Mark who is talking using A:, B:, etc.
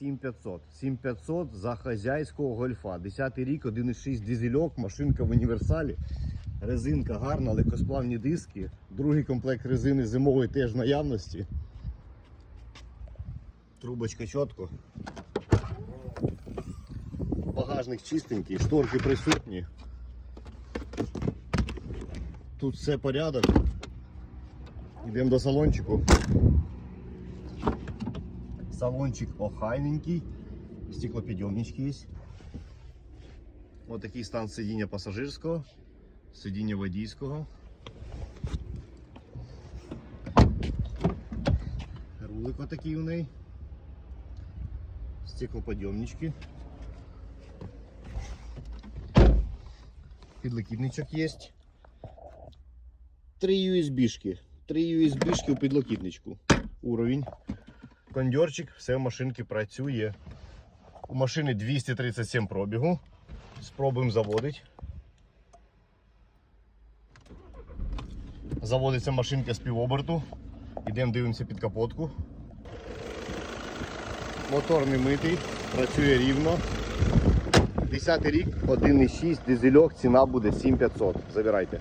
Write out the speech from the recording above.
A: 7500. 7500 за хазяйського гольфа. 10 рік, 1,6 дизельок, машинка в універсалі. Резинка гарна, легкосплавні диски. Другий комплект резини зимової теж наявності. Трубочка чітко. Багажник чистенький, шторки присутні. Тут все порядок. Йдемо до салончику. Салончик охайненький. Стеклопідйомнички є. Ось такий стан сидіння пасажирського, сидіння водійського. Рулик отакий у неї. Стеклоподйомнички. Підлокітничок є. Три USB-шки. Три USB-шки у підлокітничку. Уровень. Кондьорчик, все в машинці працює. У машини 237 пробігу. Спробуємо заводити. Заводиться машинка з півоберту. Йдемо дивимося під капотку. Мотор не митий, працює рівно. 10 рік, 1,6 дизельок, ціна буде 7500. Забирайте.